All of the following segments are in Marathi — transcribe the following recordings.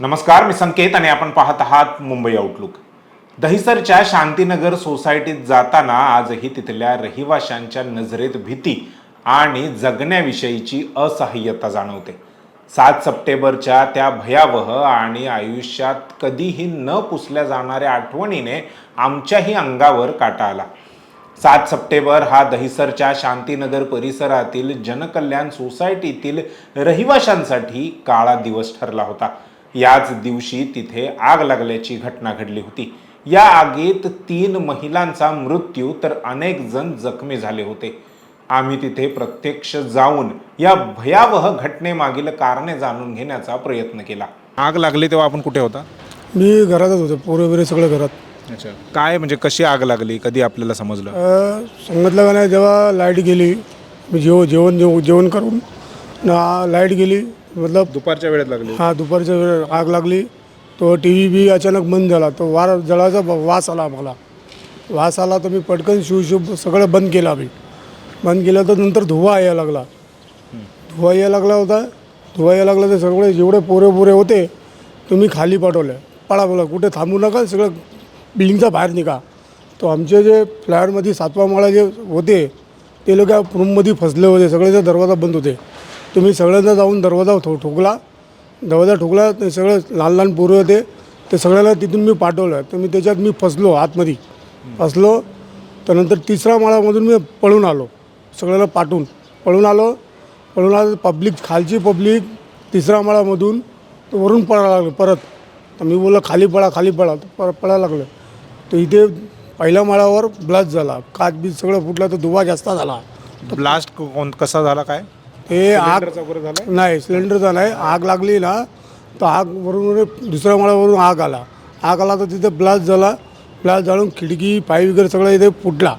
नमस्कार मी संकेत आणि आपण पाहत आहात मुंबई आउटलुक दहिसरच्या शांतीनगर सोसायटीत जाताना आजही तिथल्या रहिवाशांच्या नजरेत भीती आणि जगण्याविषयीची असहाय्यता जाणवते. सात सप्टेंबरच्या त्या भयावह आणि आयुष्यात कधीही न पुसल्या जाणाऱ्या आठवणीने आमच्याही अंगावर काटा आला. सात सप्टेंबर हा दहिसरच्या शांतीनगर परिसरातील जनकल्याण सोसायटीतील रहिवाशांसाठी काळा दिवस ठरला होता. याच दिवशी तिथे आग लागल्याची घटना घडली होती. या आगीत तीन महिलांचा मृत्यू तर अनेक जण जखमी झाले होते. आम्ही तिथे प्रत्यक्ष जाऊन या भयावह घटनेमागील कारणे जाणून घेण्याचा प्रयत्न केला. आग लागली तेव्हा आपण कुठे होता? मी घरातच होतो पोरं वगैरे सगळं घरात. अच्छा. काय म्हणजे कशी आग लागली? कधी आपल्याला समजलं? अं, सांगितलं का नाही जेव्हा लाइट गेली मी जेव जेवण जेव जेवण करून ना लाइट गेली मतलब दुपारच्या वेळेत लागली. हा दुपारच्या वेळ आग लागली. तो टी व्ही बी अचानक बंद झाला. तो वार जळाचा वास आला मला वास आला तर मी पटकन शिव शिव सगळं बंद केलं आम्ही. बंद केलं तर नंतर धुवा यायला लागला. धुवा यायला लागला होता. धुवा यायला लागला तर सगळे जेवढे पोरे पोरे होते तुम्ही खाली पाठवले. पळा बोला कुठे थांबू नका सगळं बिल्डिंगचा बाहेर निघा. तो आमचे जे फ्लॅटमध्ये सातवा माळा जे होते ते लोक रूममध्ये फसले होते. सगळ्याचा दरवाजा बंद होते. तुम्ही सगळ्यांना जाऊन दरवाजा ठो ठोकला. दरवाजा ठोकला ते सगळं लहान लहान पोरं होते. ते सगळ्यांना तिथून मी पाठवलं. तर मी त्याच्यात मी फसलो आतमध्ये. फसलो. त्यानंतर तिसरा तिसऱ्या माळामधून मी पळून आलो. सगळ्याला पाठवून. पळून आलो. पळून आलो. पब्लिक खालची पब्लिक तिसऱ्या माळामधून तो वरून पळायला लागलं परत. तर मी बोललं खाली पळा खाली पळा. तर पर पळायला लागलं. तर इथे पहिल्या माळावर ब्लास्ट झाला. काच बीज सगळं फुटलं तर दुवा जास्त झाला. ब्लास्ट कोण कसा झाला काय? हे आग झाला नाही सिलेंडरचा नाही आग लागली ना तर आग वरून दुसऱ्या माळ्यावरून आग आला. आग आला तर तिथे ब्लास्ट झाला. ब्लास्ट जाळून खिडकी पाय वगैरे सगळं इथे फुटला.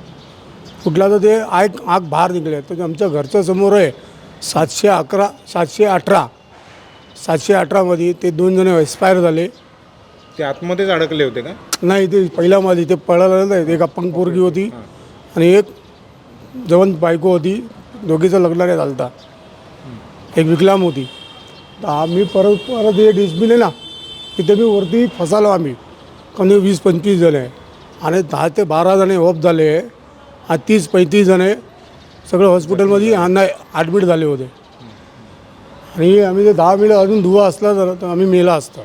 फुटला तर ते आग आग बाहेर निघले. तर आमच्या घरच्या समोर आहे सातशे अकरा सातशे अठरा. सातशे अठरामध्ये ते दोन जण एक्सपायर झाले. ते आतमध्येच अडकले होते का? नाही ते पहिल्या मध्ये ते पळायला नाही एक अपंग पोरगी होती आणि एक जवण बायको होती. दोघीचं लग्न नाही झालं होतं. एक विकलाम होती. तर आम्ही परत परत हे डिस्बिन आहे ना तिथे मी वरती फसालो आम्ही. कमी वीस पंचवीस जण आहे. आणि दहा ते बारा जणे ऑफ झाले. हा तीस पैंतीस जणे सगळं हॉस्पिटलमध्ये नाही ॲडमिट झाले होते. आणि आम्ही ते दहा मिनिट अजून धुवा असला तर तर आम्ही मेला असतं.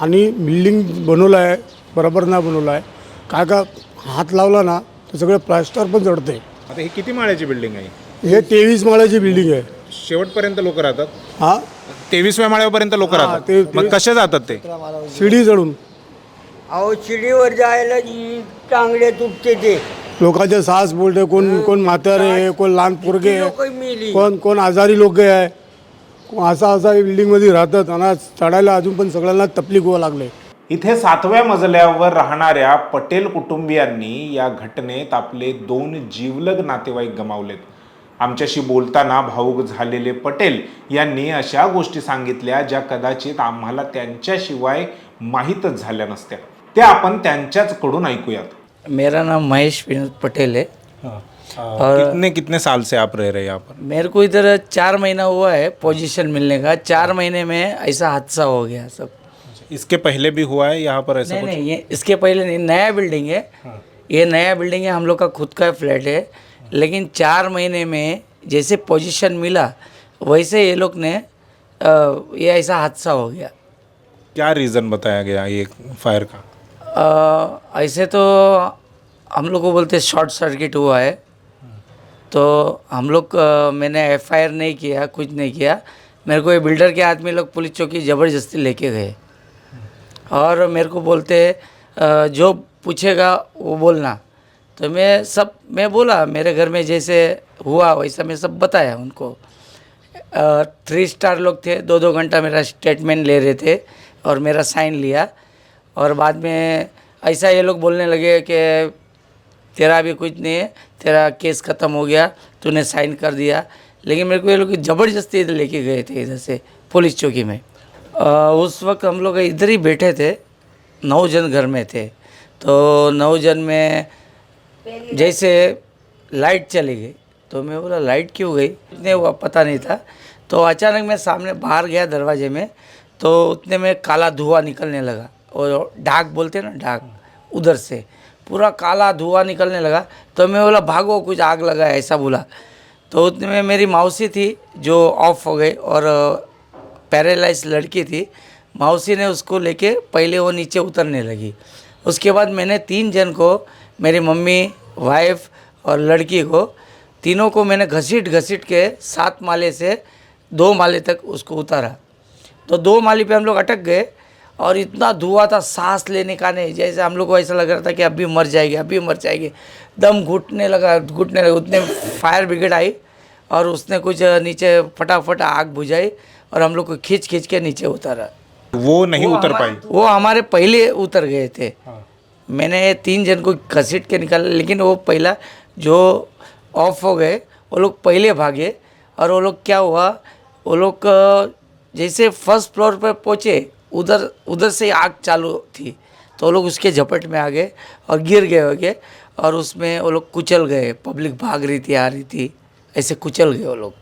आणि बिल्डिंग बनवलं आहे बरोबर नाही बनवलं आहे. काय का हात लावला ना तर सगळं प्लास्टर पण चढते. आता ही किती माळ्याची बिल्डिंग आहे? हे तेवीस माळ्याची बिल्डिंग आहे. शेवटपर्यंत लोक राहतात. हा? तेवीसव्या माळ्यापर्यंत लोक ते- राहतात. मग कसे जातात ते? शिडी चढून अहो शिडीवर जायला जी टांगडे तुटते ते. लोकांचे सास बोलते कोण कोण म्हातारे आहे कोण लहान पोरगे कोण कोण आजारी लोक आहे. असा असा बिल्डिंगमध्ये राहतात आणि चढायला अजून पण सगळ्यांना तकलीफ व्हावं लागले. इथे सातव्या मजल्यावर राहणाऱ्या पटेल कुटुंबियांनी या घटनेत आपले दोन जीवलग नातेवाईक गमावलेत. आमच्याशी बोलताना भाऊक झालेले पटेल यांनी अशा गोष्टी सांगितल्या ज्या कदाचित आम्हाला त्यांच्याशिवाय माहीतच झाल्या नसत्या. त्या आपण त्यांच्याच कडून ऐकूयात. मेरा नाम महेश विनोद पटेल है. और कितने कितने साल से आप रह रहे हैं यहाँ पर? मेरे को इधर चार महीना हुआ है पोजीशन मिलने का। चार महीने में ऐसा हादसा हो गया सब। इसके पहले भी हुआ है यहाँ पर ऐसा नहीं कुछ? नहीं ये इसके पहले नहीं नया बिल्डिंग है। ये नया बिल्डिंग है हम लोग का खुद का फ्लैट है। लेकिन चार महीने में जैसे पोजीशन मिला वैसे ये लोग ने ये ऐसा हादसा हो गया। क्या रीज़न बताया गया ये फायर का? अ, ऐसे तो हम लोग को बोलते शॉर्ट सर्किट हुआ है। तो हम लोग मैंने एफआईआर नहीं किया कुछ नहीं किया। मेरे को ये बिल्डर के आदमी लोग पुलिस चौकी ज़बरदस्ती लेके गए। और मेरे को बोलते जो पूछेगा वो बोलना। तो मैं सब मैं बोला मेरे घर में जैसे हुआ वैसा मैं सब बताया उनको। थ्री स्टार लोग थे दो दो घंटा मेरा स्टेटमेंट ले रहे थे और मेरा साइन लिया। और बाद में ऐसा ये लोग बोलने लगे कि तेरा भी कुछ नहीं है तेरा केस ख़त्म हो गया तूने साइन कर दिया। लेकिन मेरे को ये लोग ज़बरदस्ती इधर लेके गए थे इधर से पुलिस चौकी में। अ, उस वक्त हम लोग इधर ही बैठे थे नौ जन घर में थे। तो नौ जन में जैसे लाइट चली गई तो मैं बोला, लाइट क्यों गई? नहीं हुआ, पता नहीं था। तो अचानक मैं सामने बाहर गया दरवाजे में तो उतने में काला धुआँ निकलने लगा। और ढाक बोलते ना ढाक उधर से। पूरा काला धुआँ निकलने लगा। तो मैं बोला, भागो, कुछ आग लगा ऐसा बोला। तो उतने में मेरी मौसी थी, जो ऑफ़ हो गई, और पैरालाइज लड़की थी। मौसी ने उसको लेके पहले वो नीचे उतरने लगी। उसके बाद मैंने तीन जन को मेरी मम्मी वाइफ और लड़की को तीनों को मैंने घसीट घसीट के सात माले से दो माले तक उसको उतारा। तो दो माली पे हम लोग अटक गए और इतना धुआँ था सांस लेने का नहीं। जैसे हम लोग को ऐसा लग रहा था कि अभी मर जाएगी अभी मर जाएगी। दम घुटने लगा घुटने लगा उतने फायर ब्रिगेड आई और उसने कुछ नीचे फटाफट आग बुझाई और हम लोग को खींच खींच के नीचे उतारा। वो नहीं वो उतर पाई? वो हमारे पहले उतर गए थे। मैंने तीन जन को घसीट के निकाला, लेकिन वो पहला जो ऑफ़ हो गए, वो लोग पहले भागे और वो लोग क्या हुआ, वो लोग जैसे फ़र्स्ट फ्लोर पर पहुँचे, उधर उधर से आग चालू थी तो वो लोग उसके झपट में आ गए और गिर गए हो गए और उसमें वो लोग कुचल गए पब्लिक भाग रही थी, आ रही थी, ऐसे कुचल गए वो लोग।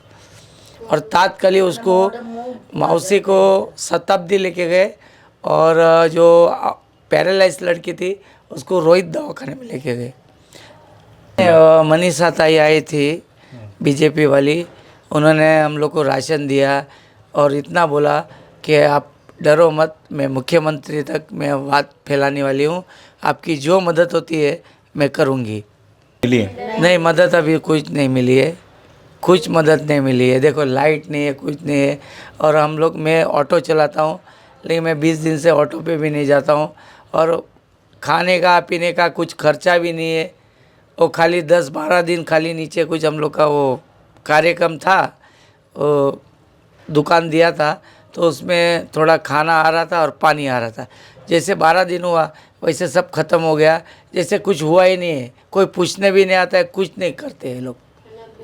और तात्कालिक उसको मौसी को शताब्दी लेके गए और जो पैरालाइज लड़की थी उसको रोहित दवाखाने में लेके गए। मनीषा ताई आई थी बीजेपी वाली। उन्होंने हम लोग को राशन दिया और इतना बोला कि आप डरो मत मैं मुख्यमंत्री तक मैं बात फैलाने वाली हूँ। आपकी जो मदद होती है मैं करूँगी। लिए नहीं मदद अभी कुछ नहीं मिली है। कुछ मदद नहीं मिली है। देखो लाइट नहीं है कुछ नहीं है। और हम लोग मैं ऑटो चलाता हूँ लेकिन मैं बीस दिन से ऑटो पे भी नहीं जाता हूँ। और खाने का, पीने का कुछ खर्चा भी नहीं है। वो खाली दस बारह दिन खाली नीचे कुछ हम लोग का वो कार्यक्रम था, वो दुकान दिया था तो उसमें थोड़ा खाना आ रहा था और पानी आ रहा था। जैसे बारह दिन हुआ, वैसे सब खत्म हो गया। जैसे कुछ हुआ ही नहीं है, कोई पूछने भी नहीं आता है, कुछ नहीं करते हैं लोग।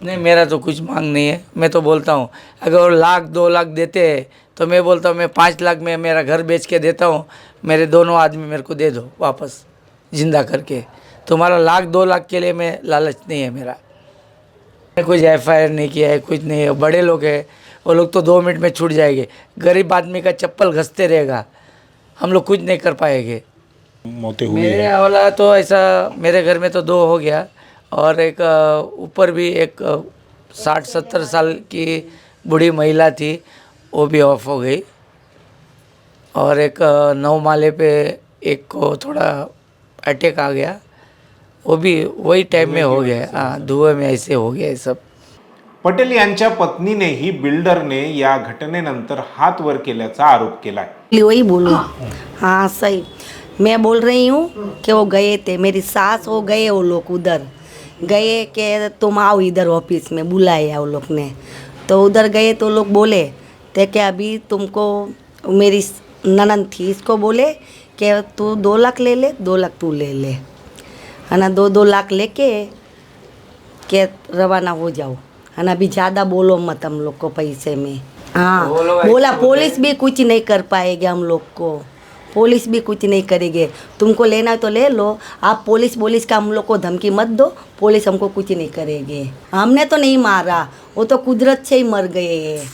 नहीं मेरा तो कुछ मांग नहीं है। मैं तो बोलता हूँ अगर वो लाख दो लाख देते हैं तो मैं बोलता हूँ मैं पाँच लाख में मेरा घर बेच के देता हूँ मेरे दोनों आदमी मेरे को दे दो वापस ज़िंदा करके। तुम्हारा लाख दो लाख के लिए मैं लालच नहीं है मेरा। मैंने कुछ एफआईआर नहीं किया है कुछ नहीं है। बड़े लोग हैं वो लोग तो दो मिनट में छूट जाएँगे। गरीब आदमी का चप्पल घसते रहेगा। हम लोग कुछ नहीं कर पाएँगे। मौतें हुई मेरे है। वाला तो ऐसा मेरे घर में तो दो हो गया। और एक ऊपर भी एक साठ सत्तर साल की बूढ़ी महिला थी वो भी ऑफ हो गई। और एक नौ माले पे एक को थोड़ा अटैक आ गया। वो भी वही टाइम में हो गया। हाँ धुएं में ऐसे हो गया ये सब। पटेल यांच्या पत्नीनेही बिल्डरने या घटनेनंतर हात वर केल्याचा आरोप इसलिए वही बोलूँ हाँ सही मैं बोल रही हूँ कि वो गए थे. मेरी सास वो गए वो लोग उधर. गए कि तुम आओ इधर ऑफिस में बुलाया वो लोग ने। तो उधर गए तो लोग बोले थे कि अभी तुमको मेरी ननद थी? इसको बोले कि तू दो लाख ले ले दो लाख तू ले ले। है ना दो दो लाख लेके के रवाना हो जाओ। है ना अभी ज़्यादा बोलो मत हम लोग को पैसे में। हाँ बोले। पुलिस भी कुछ नहीं कर पाएगी हम लोग को। पुलिस भी कुछ नहीं करेगी। तुमको लेना तो ले लो। आप पुलिस पुलिस का हम लोग को धमकी मत दो। पुलिस हमको कुछ नहीं करेगी। हमने तो नहीं मारा। वो तो कुदरत से ही मर गए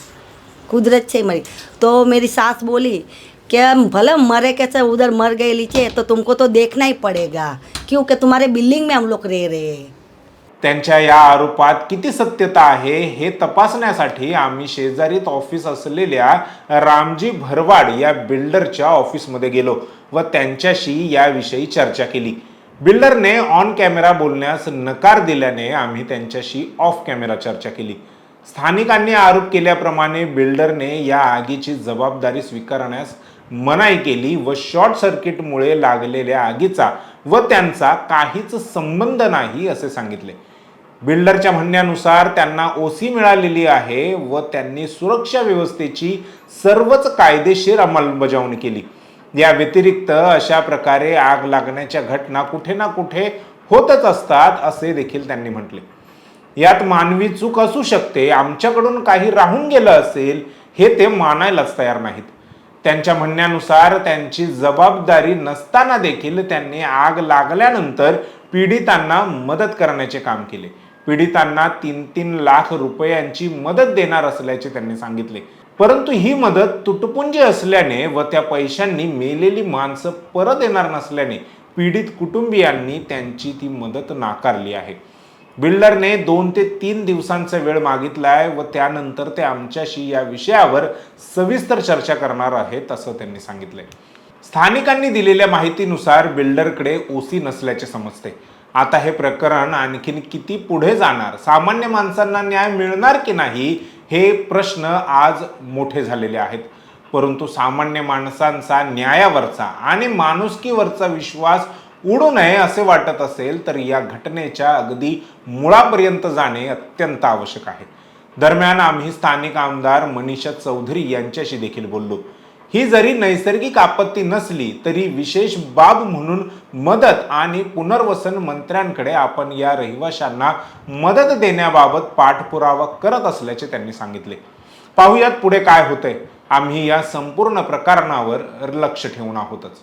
कुदरत से ही मरी। तो मेरी सास बोली, क्या भले मरे, कैसे उधर मर गए लीचे? तो तुमको तो देखना ही पड़ेगा। क्योंकि तुम्हारे बिल्डिंग में हम लोग रह रहे हैं? त्यांच्या या आरोपात किती सत्यता आहे हे तपासण्यासाठी आम्ही शेजारीत ऑफिस असलेल्या रामजी भरवाड या बिल्डरच्या ऑफिसमध्ये गेलो व त्यांच्याशी याविषयी चर्चा केली. बिल्डरने ऑन कॅमेरा बोलण्यास नकार दिल्याने आम्ही त्यांच्याशी ऑफ कॅमेरा चर्चा केली. स्थानिकांनी आरोप केल्याप्रमाणे बिल्डरने या आगीची जबाबदारी स्वीकारण्यास मनाई केली व शॉर्ट सर्किटमुळे लागलेल्या आगीचा व त्यांचा काहीच संबंध नाही असे सांगितले. बिल्डरच्या म्हणण्यानुसार त्यांना ओसी मिळालेली आहे व त्यांनी सुरक्षा व्यवस्थेची सर्वच कायदेशीर अंमलबजावणी केली. या व्यतिरिक्त अशा प्रकारे आग लागण्याच्या घटना कुठे ना कुठे होतच असतात असे देखील त्यांनी म्हटले. यात मानवी चूक असू शकते आमच्याकडून काही राहून गेलं असेल हे ते मानायलाच तयार नाहीत. त्यांच्या म्हणण्यानुसार त्यांची जबाबदारी नसताना देखील त्यांनी आग लागल्यानंतर पीडितांना मदत करण्याचे काम केले. पीडितांना तीन तीन लाख रुपयांची मदत देणार असल्याचे त्यांनी सांगितले. परंतु ही मदत तुटपुंजी असल्याने व त्या पैशांनी मेलेली माणसं परत येणार नसल्याने पीडित कुटुंबियांनी त्यांची ती मदत नाकारली आहे. बिल्डरने दोन ते तीन दिवसांचा वेळ मागितलाय व त्यानंतर ते आमच्याशी या विषयावर सविस्तर चर्चा करणार आहेत असं त्यांनी सांगितलंय. स्थानिकांनी दिलेल्या माहितीनुसार बिल्डरकडे ओसी नसल्याचे समजते. आता हे प्रकरण आणखीन किती पुढे जाणार? सामान्य माणसांना न्याय मिळणार की नाही? हे प्रश्न आज मोठे झालेले आहेत. परंतु सामान्य माणसांचा न्यायावरचा आणि माणुसकीवरचा विश्वास उडू नये असे वाटत असेल तर या घटनेच्या अगदी मुळापर्यंत जाणे अत्यंत आवश्यक आहे. दरम्यान आम्ही स्थानिक आमदार मनीषा चौधरी यांच्याशी देखील बोललो. ही जरी नैसर्गिक आपत्ती नसली तरी विशेष बाब म्हणून मदत आणि पुनर्वसन मंत्र्यांकडे आपण या रहिवाशांना मदत देण्याबाबत पाठपुरावा करत असल्याचे त्यांनी सांगितले. पाहुयात पुढे काय होतंय. आम्ही या संपूर्ण प्रकरणावर लक्ष ठेवून आहोतच.